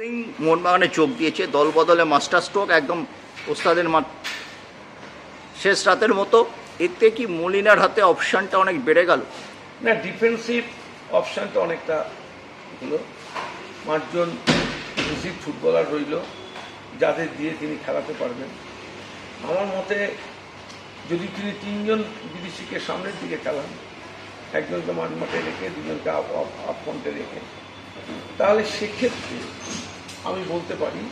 সিং মোহনবাগানে যোগ দিয়েছে, দল বদলে মাস্টার স্ট্রোক একদম ওস্তাদের মাঠ। শেষ রাতের মতো, এতে কি মলিনার হাতে অপশানটা অনেক বেড়ে গেল? না ডিফেন্সিভ অপশানটা অনেকটা হলো। পাঁচজন বেশি ফুটবলার রইল, যাদের দিয়ে তিনি খেলাতে পারবেন। আমার মতে, যদি তিনি তিনজন বিদেশিকে সামনের দিকে খেলান, একজনকে মাঝ মাঠে রেখে, দুজনকে আপ ফ্রন্টে রেখে, তাহলে সেক্ষেত্রে আমি বলতে পারি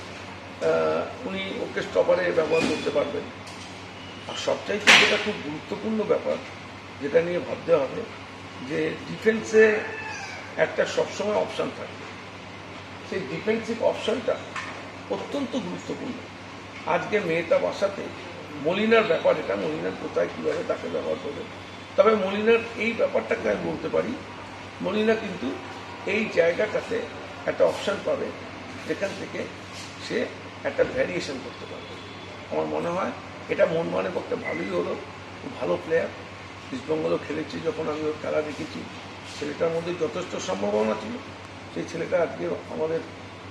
উনি ওকে স্টপারে ব্যবহার করতে পারবেন। আর সবচাইতে যেটা খুব গুরুত্বপূর্ণ ব্যাপার, যেটা নিয়ে ভাবতে হবে, যে ডিফেন্সে একটা সবসময় অপশান থাকে। সেই ডিফেন্সিভ অপশানটা অত্যন্ত গুরুত্বপূর্ণ। আজকে মেয়েটা বাসাতে মলিনার ব্যাপার, এটা মলিনার কোথায়, কীভাবে তাকে ব্যবহার করবে? তবে মলিনার এই ব্যাপারটাকে আমি বলতে পারি, মলিনা কিন্তু এই জায়গাটাতে একটা অপশান পাবে যেখান থেকে সে একটা ভ্যারিয়েশন করতে পারবে। আমার মনে হয় এটা মন মানে পক্ষে ভালোই হলো। ভালো প্লেয়ার ইস্টবেঙ্গলও খেলেছি যখন আমি ওর খেলা দেখেছি। ছেলেটার মধ্যে যথেষ্ট সম্ভাবনা ছিল। সেই ছেলেটা আজকে আমাদের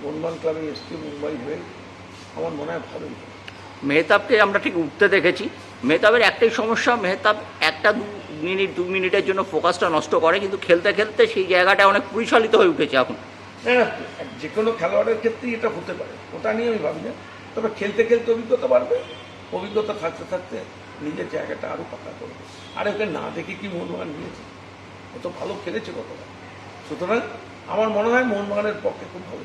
মনমান ক্লাবে এসছে মুম্বাই হয়ে। আমার মনে হয় ভালোই। মেহতাবকে আমরা ঠিক উঠতে দেখেছি। মেহতাবের একটাই সমস্যা, মেহতাব একটা দু মিনিট, দু মিনিটের জন্য ফোকাসটা নষ্ট করে, কিন্তু খেলতে খেলতে সেই জায়গাটা অনেক পরিচালিত হয়ে উঠেছে এখন। না যে কোনো খেলোয়াড়ের ক্ষেত্রেই এটা হতে পারে। ওটা নিয়ে আমি ভাবি না। তবে খেলতে খেলতে অভিজ্ঞতা বাড়বে। অভিজ্ঞতা থাকতে থাকতে নিজের জায়গাটা আরও পাকা করবে। আর ওকে না দেখে কি মোহনবাগান নিয়েছে ও তো ভালো খেলেছে গতকাল সুতরাং আমার মনে হয় মোহনবাগানের পক্ষে খুব ভালো